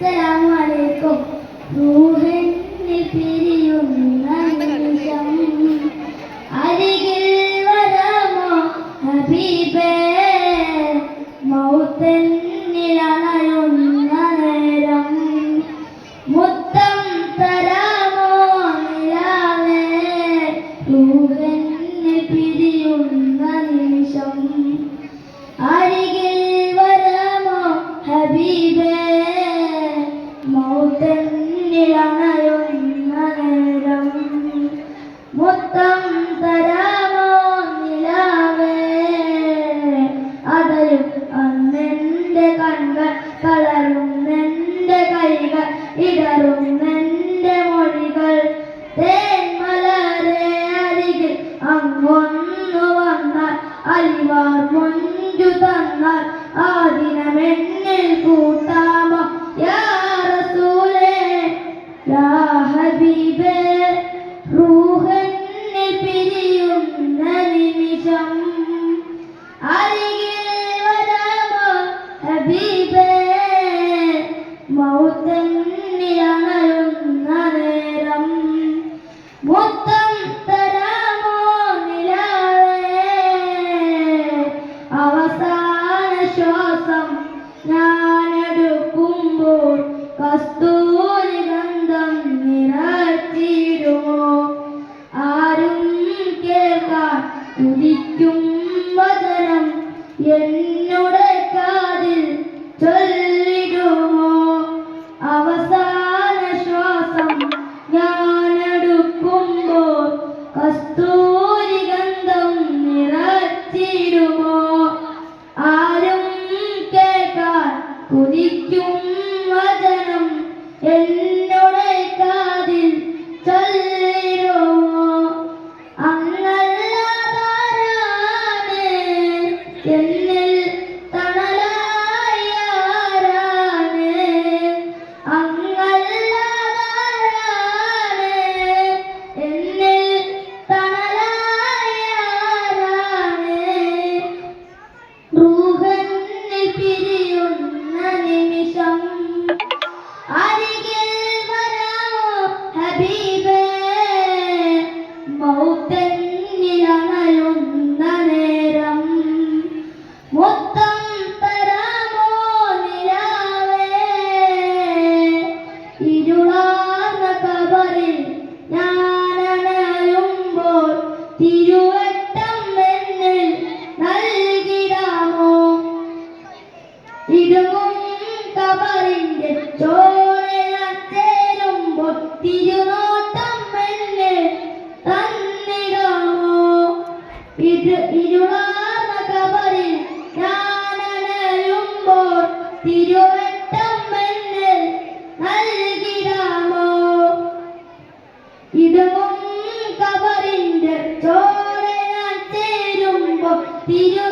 അസ്സലാമലൈക്കും. റൂഹനെ പിരിയുന്ന നിമിഷം അരികിൽ വരാമോ ഹബീബേ? മൗത്തൻ അന്നെന്റെ കണ്ണുകൾ തളരുന്നെന്റെ കൈകൾ ഇടറുന്നെന്റെ മൊഴികൾ. തേന്മലരെ അരികിൽ അങ്ങൊന്നു വന്നാൽ അലിവാർ മൊഞ്ചു തന്നാൽ ആദിനമെന്നിൽ കൂട്ടാൻ ശ്വാസം ഞാനെടുക്കുമ്പോൾ കസ്തൂരി ഗന്ധം നിറച്ചിരുമോ ആരും കേൾക്കാൻ ഉദിക്കും വചനം. എന്നുടെ കാതിൽ ചൊല്ല തിരുവട്ടമ്മന്ന് നൽകിടാമോ ചേരുമ്പോ തിരു